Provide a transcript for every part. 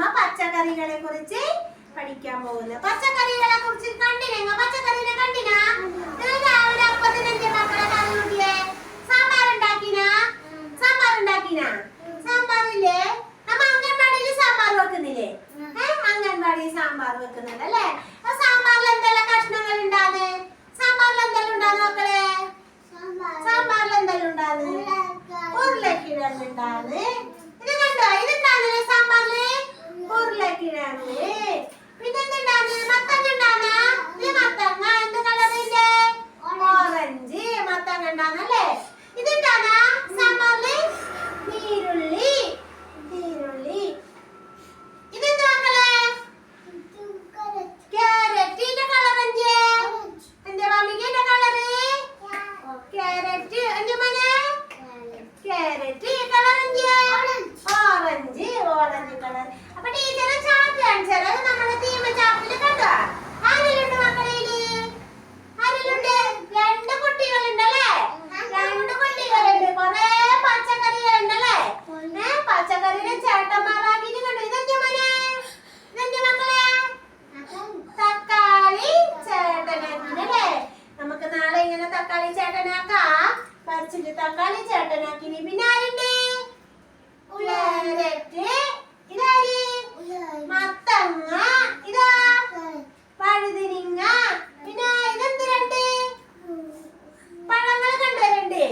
നമ്മ പച്ചക്കറികളെ കുറിച്ച് പഠിക്കാൻ പോകുന്നത്. പച്ചക്കറികളെ കുറിച്ച് കണ്ടിനെങ്ങ പച്ചക്കറിനെ കണ്ടിനാ? രാവിലെ അപ്പത്തിന് എന്റെ മക്കളെ കറി കൂട്ടിയേ സാമ്പാർ ഉണ്ടാക്കിനാ സാമ്പാർ ഉണ്ടാക്കിനാ സാമ്പാറില്ലേ നമ്മ അംഗൻവാടിയിൽ സാമ്പാർ വെക്കുന്നില്ലേ ഏ അംഗൻവാടിയിൽ സാമ്പാർ വെക്കുന്നുണ്ട് അല്ലേ ആ സാമ്പാറിൽ എന്തെല്ലാം കഷ്ണങ്ങൾ ഉണ്ടാന്ന് സാമ്പാറിൽ എന്തെല്ലാം ഉണ്ടാന്ന് മക്കളെ സാമ്പാറിൽ എന്തെല്ലാം ഉണ്ടാന്ന് ഉരുളക്കിഴങ്ങ് ഉണ്ടാന്ന് ഇത് കണ്ടോ ഇതുണ്ടാന്നല്ലേ സാമ്പാറിൽ ഉരുളക്കിഴങ്ങ് പിന്നെ എന്തുണ്ടാന്ന് മത്തങ്ങ ഉണ്ടാന്ന് ഇത് മത്തങ്ങ എന്ത് കളറിന്റെ ഓറഞ്ച് മത്തങ്ങ ഉണ്ടാന്നല്ലേ ഇതുണ്ടാന്നാ സാമ്പാറിൽ നീരുള്ളി നീരുള്ളി ഇതെന്താ മക്കളെ ക്യാരറ്റിന്റെ കളർ എന്ത് എന്റെ മമ്മിക്ക് കളറ് ക്യാരറ്റ് എന്റെ മോനെ ക്യാരറ്റ് കളർ എന്ത് ഓറഞ്ച് ഓറഞ്ച് കളർ അപ്പൊ ടീച്ചർ ചാർട്ട് കാണിച്ചാൽ അത് നമ്മുടെ തീമ ചാർട്ടിൽ കണ്ടോ ആരെല്ലുണ്ട് മക്കളിൽ ആരെല്ലുണ്ട് രണ്ട് കുട്ടികളുണ്ടല്ലേ രണ്ട് കുട്ടികളുണ്ട് കൊറേ പച്ചക്കറികളുണ്ടല്ലേ ഏ പച്ചക്കറിയുടെ ചേട്ടന്മാരാക്കിട്ട് കണ്ടു ഇതെന്താ മോനെ ഇതെന്താ മക്കളെ തക്കാളി ചേട്ടനാക്കിനല്ലേ നമുക്ക് നാളെ ഇങ്ങനെ തക്കാളി ചേട്ടനാക്കാ. പറിച്ചിട്ട് തക്കാളി ചേട്ടനാക്കി പിന്നെ ആരുണ്ട് ക്യാരറ്റ് ഇതാര് മത്തങ്ങ ഇതാ വഴുതിനിങ്ങ പിന്നെ ഇതെന്ത് രണ്ട് പഴങ്ങൾ കണ്ടുവരുന്നുണ്ട്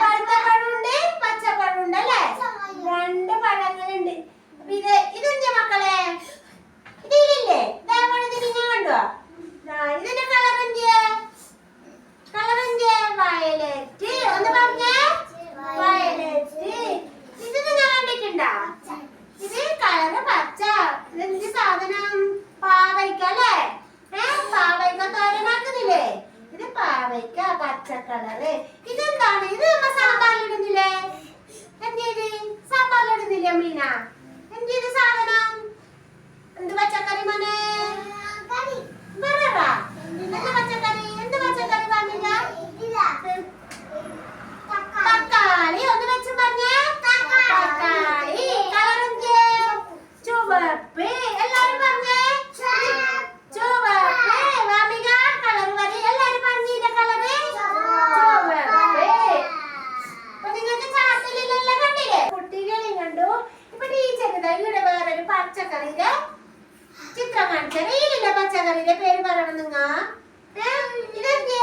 പഴുത്ത പഴമുണ്ട് പച്ച പഴമുണ്ട് അല്ലേ രണ്ട് പഴങ്ങളുണ്ട് അപ്പൊ ഇത് ഇതെന്താ മക്കളെ ഇതിലില്ലേ ദാ വഴുതിനിങ്ങ കണ്ടോ ദാ ഇതിന്റെ കളർ എന്തിയെ കളർ എന്തിയെ വയലറ്റ് ഒന്ന് പറഞ്ഞേ വയലറ്റ് ഇത് നിങ്ങൾ കണ്ടിട്ടുണ്ടാ ഇത് കളറ് പച്ച ഇതെന്ത് സാധനം പാവയ്ക്ക അല്ലേ ഏ പാവയ്ക്ക തോരനാക്കുന്നില്ലേ ഇത് പാവയ്ക്ക പച്ച കളറ്. ഇതെന്താണ്? ഇത് നമ്മ സാമ്പാറിലിടുന്നില്ലേ? എന്തേത് സാമ്പാറിലിടുന്നില്ലേ മീന? എന്തേത് സാധനം? എന്ത് പച്ചക്കറി മോനെ പറയടാ. എന്ത് പച്ചക്കറി എന്ത് പച്ചക്കറി പറഞ്ഞില്ല തക്കാളി ഒന്ന് വെച്ച് പറഞ്ഞേ തക്കാളി കളർ എന്ത് ചുവപ്പ് എല്ലാരും പറഞ്ഞേ ചുവപ്പ് വാമിക കളർ പറ എല്ലാരും പറഞ്ഞില്ല കളറ് ചുവപ്പ് അപ്പൊ നിങ്ങൾക്ക് ചാർട്ടിലെല്ലാം കണ്ടില്ലേ കുട്ടികളെയും കണ്ടു ഇപ്പൊ ടീച്ചർ ഇവിടെ വേറൊരു പച്ചക്കറിയുടെ ചിത്രം കാണിച്ചത് ഇതിലെ പേര് പറയണം നിങ്ങ ഇതെന്തിയ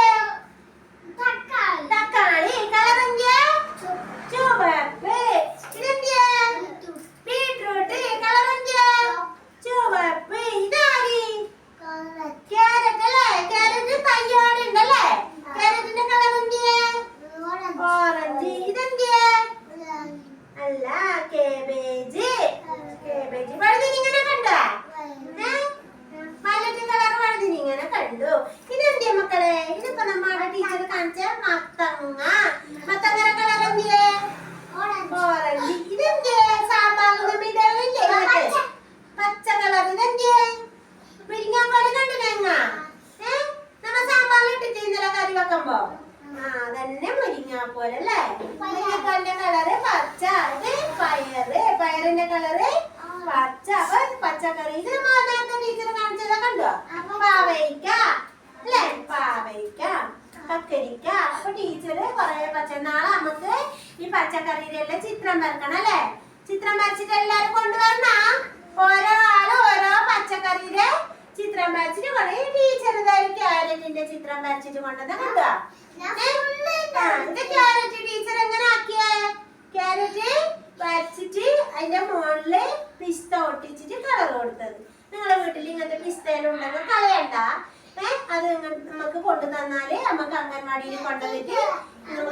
തക്കാളി കളർ എന്തിയ ചുവപ്പ് ഇതെന്തിയ ബീട്രൂട്ട് കളർ എന്തിയ ചുവപ്പ് ഇതാരി ക്യാരറ്റ് അല്ലേ ക്യാരറ്റ് തയ്യോടെ ഉണ്ടല്ലേ ക്യാരറ്റിന്റെ കളർ എന്തിയ ഓറഞ്ച് ഇതെന്തിയ അല്ല കേബേജ് കേബേജ് വഴുതിനിങ്ങനെ കണ്ടോ വയലറ്റ് കളർ വഴുതിനിങ്ങനെ കണ്ടു. ഇതെന്തിയ മക്കളെ? ഇതിപ്പോ നമ്മുടെ ടീച്ചർ കാണിച്ച മത്തങ്ങ. മത്തങ്ങര കളർ എന്തിയേ? ഓറഞ്ച് ഇതെന്തിയ? സാമ്പാറിന്റെ മിടവില്ലേ പച്ച. കളർ ഇതെന്തിയേ? കണ്ടു കണ്ടില്ല ഏ? നമ്മ സാമ്പാറിൽ ഇട്ടിട്ട് ഇന്നലെ കറി വെക്കുമ്പോ. ആ അതന്നെ മുരിങ്ങാക്കോൽ അല്ലേ? മുരിങ്ങാക്കോലിന്റെ കളറ് പച്ച. ഇത് പയറ് പയറിന്റെ കളറ് പച്ച. അപ്പൊ പച്ചക്കറി. ഇത് നേരത്തെ ടീച്ചർ കാണിച്ചതാ കണ്ടോ? പാവയ്ക്ക അല്ലേ? പാവയ്ക്ക കക്കരിക്ക. അപ്പൊ ടീച്ചറ് കൊറേ പച്ച നാളെ നമുക്ക് ഈ പച്ചക്കറിയുടെ എല്ലാം ചിത്രം വരക്കണം അല്ലേ? ചിത്രം വരച്ചിട്ട് എല്ലാരും കൊണ്ടുവരണ ഓരോ ആൾ ഓരോ പച്ചക്കറിയുടെ ചിത്രം വരച്ചിട്ട് കൊണ്ട് ടീച്ചർ ക്യാരറ്റിന്റെ ചിത്രം വരച്ചിട്ട് കൊണ്ടുവന്ന കണ്ടോ? ഇത് ക്യാരറ്റ്. ടീച്ചർ എങ്ങനെ ആക്കിയേ? ക്യാരറ്റ്? വരച്ചിട്ട് അതിന്റെ മുകളിൽ പിസ്ത ഒട്ടിച്ചിട്ട് കളർ കൊടുത്തത്. നിങ്ങളെ വീട്ടിൽ ഇങ്ങനത്തെ പിസ്തയെല്ലാം ഉണ്ടെങ്കിൽ കളയണ്ട ഏഹ് അത് നമുക്ക് കൊണ്ടു തന്നാൽ നമുക്ക് അംഗൻവാടിയിൽ കൊണ്ടുവന്നിട്ട്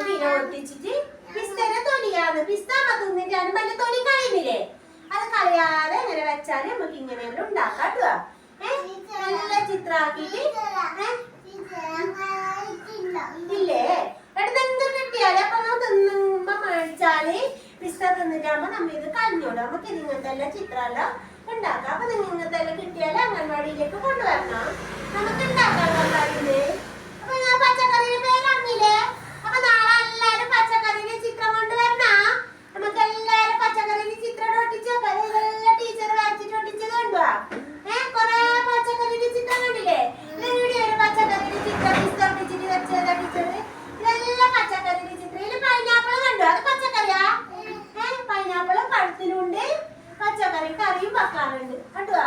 ഇങ്ങനെ ഒട്ടിച്ചിട്ട് പിസ്തേനെ തൊലിയാണ് പിസ്ത തിന്നിട്ടാണ് മറ്റേ തൊലി കളയുന്നില്ലേ? അത് കളയാതെ ഇങ്ങനെ വെച്ചാൽ നമുക്ക് ഇങ്ങനെയെല്ലാം ഉണ്ടാക്കാം കേട്ടോ നല്ല ചിത്രാക്കിട്ട് ഇല്ലേ? എവിടുന്നെങ്കിലും കിട്ടിയാലേ അപ്പൊ നമ്മൾ പിസ്ത നമ്മൾ നമ്മ ഇത് കളഞ്ഞോളൂ. നമുക്ക് ഇത് ഇങ്ങനത്തെ എല്ലാം ചിത്രമെല്ലാം ഉണ്ടാക്കാം. അപ്പൊ നിങ്ങൾ ഇങ്ങനത്തെ എല്ലാം കിട്ടിയാലേ അംഗൻവാടിയിലേക്ക് കൊണ്ടുവരണം. നമുക്ക് ഉണ്ടാക്കാൻ അംഗൻവാടിയിൽ അപ്പൊ ഞാൻ പച്ചക്കറിയുടെ പേര് അറിഞ്ഞില്ലേ അപ്പൊ നാളെ എല്ലാരും പച്ചക്കറിയുടെ ചിത്രം കൊണ്ടുവരണ നമുക്ക് എല്ലാരും പച്ചക്കറിയുടെ ചിത്രം ഒട്ടിച്ച് ടീച്ചർ വരച്ചിട്ട് ഒട്ടിച്ചത് പച്ചക്കറി കറിയും വെക്കാറുണ്ട് കേട്ടോ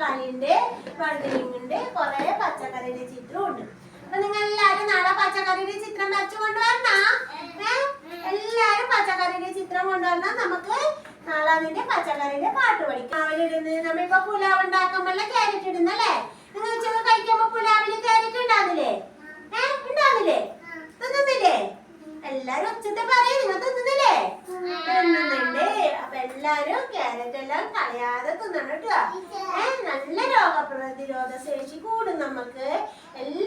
അതിനപ്പുറം തക്കാളി ഉണ്ട് വഴുതനങ്ങ കുറെ പച്ചക്കറിയുടെ ചിത്രം ഉണ്ട്. അപ്പൊ നിങ്ങൾ എല്ലാരും നാളെ പച്ചക്കറിയുടെ ചിത്രം വരച്ചു കൊണ്ടുവരണ? എല്ലാരും പച്ചക്കറിയുടെ ചിത്രം കൊണ്ടുവന്നാൽ നമുക്ക് നാളെ അതിന്റെ പച്ചക്കറിയുടെ പാട്ട് പഠിക്കാം. അവരിടുന്നത് നമ്മളിപ്പോ പുലാവ് ഉണ്ടാക്കുമ്പോൾ ക്യാരറ്റ് ഇടുന്നല്ലേ? നിങ്ങൾ ഉച്ചയ്ക്ക് കഴിക്കുമ്പോ പുലാവിൽ ക്യാരറ്റ് ഉണ്ടാകുന്നില്ലേ ഏഹ് ഉണ്ടാകുന്നില്ലേ തിന്നുന്നില്ലേ? എല്ലാരും ഉച്ചത്തെ പറയും. നിങ്ങൾ തിന്നുന്നില്ലേ? എല്ലാരും ക്യാരറ്റ് എല്ലാം കളയാതെ തിന്നണം കേട്ടോ. നല്ല രോഗപ്രതിരോധ ശേഷി കൂടും നമുക്ക് എല്ലാ